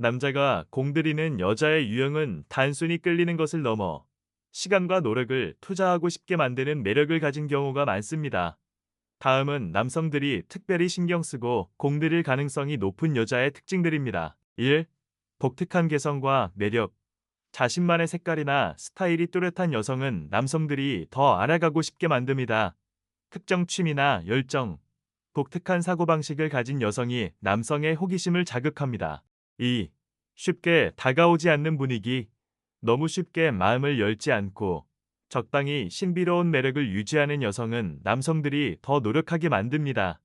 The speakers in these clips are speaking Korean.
남자가 공들이는 여자의 유형은 단순히 끌리는 것을 넘어 시간과 노력을 투자하고 싶게 만드는 매력을 가진 경우가 많습니다. 다음은 남성들이 특별히 신경 쓰고 공들일 가능성이 높은 여자의 특징들입니다. 1. 독특한 개성과 매력. 자신만의 색깔이나 스타일이 뚜렷한 여성은 남성들이 더 알아가고 싶게 만듭니다. 특정 취미나 열정, 독특한 사고방식을 가진 여성이 남성의 호기심을 자극합니다. 2. 쉽게 다가오지 않는 분위기. 너무 쉽게 마음을 열지 않고 적당히 신비로운 매력을 유지하는 여성은 남성들이 더 노력하게 만듭니다.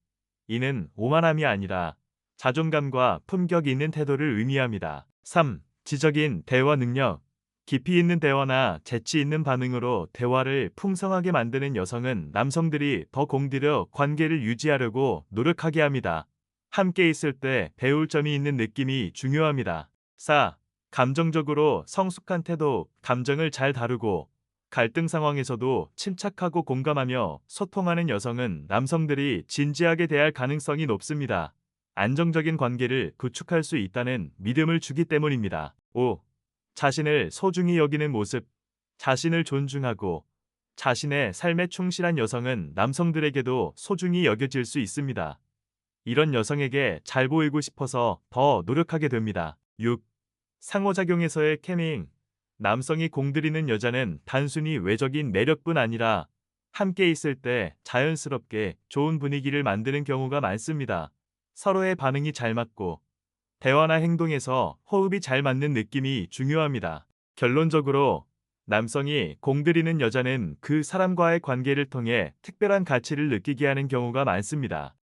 이는 오만함이 아니라 자존감과 품격 있는 태도를 의미합니다. 3. 지적인 대화 능력. 깊이 있는 대화나 재치 있는 반응으로 대화를 풍성하게 만드는 여성은 남성들이 더 공들여 관계를 유지하려고 노력하게 합니다. 함께 있을 때 배울 점이 있는 느낌이 중요합니다. 4. 감정적으로 성숙한 태도, 감정을 잘 다루고 갈등 상황에서도 침착하고 공감하며 소통하는 여성은 남성들이 진지하게 대할 가능성이 높습니다. 안정적인 관계를 구축할 수 있다는 믿음을 주기 때문입니다. 5. 자신을 소중히 여기는 모습, 자신을 존중하고 자신의 삶에 충실한 여성은 남성들에게도 소중히 여겨질 수 있습니다. 이런 여성에게 잘 보이고 싶어서 더 노력하게 됩니다. 6. 상호작용에서의 캐밍. 남성이 공들이는 여자는 단순히 외적인 매력뿐 아니라 함께 있을 때 자연스럽게 좋은 분위기를 만드는 경우가 많습니다. 서로의 반응이 잘 맞고 대화나 행동에서 호흡이 잘 맞는 느낌이 중요합니다. 결론적으로 남성이 공들이는 여자는 그 사람과의 관계를 통해 특별한 가치를 느끼게 하는 경우가 많습니다.